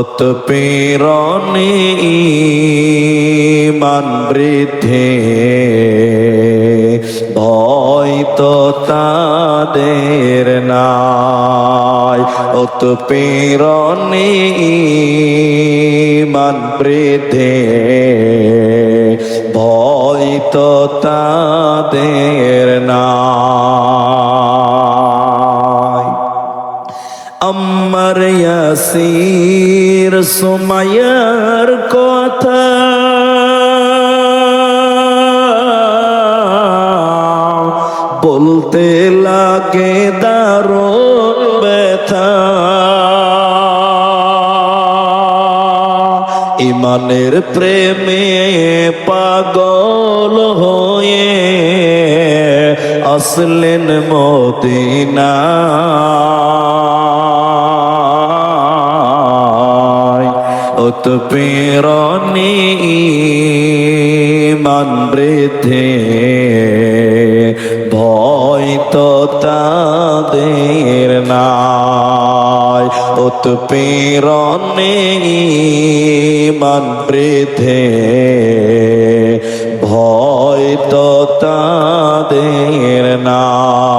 উৎপীড়নে মান বৃদ্ধে ভয় তো তাদের নাই। উৎপীড়নে মান বৃদ্ধে ভয় তো তাদের নাই। আমার ইয়াসির সুমায়ার কথা। বলতে লাগে দারুণ ব্যথা। ইমানের প্রেমে পাগল হয়ে আসলেন মদিনা। উৎপীরণী মান বৃদ্ধে ভয় তো তাদের নাই। উৎপীরণী মান বৃদ্ধে ভয় তো তাদের নাই।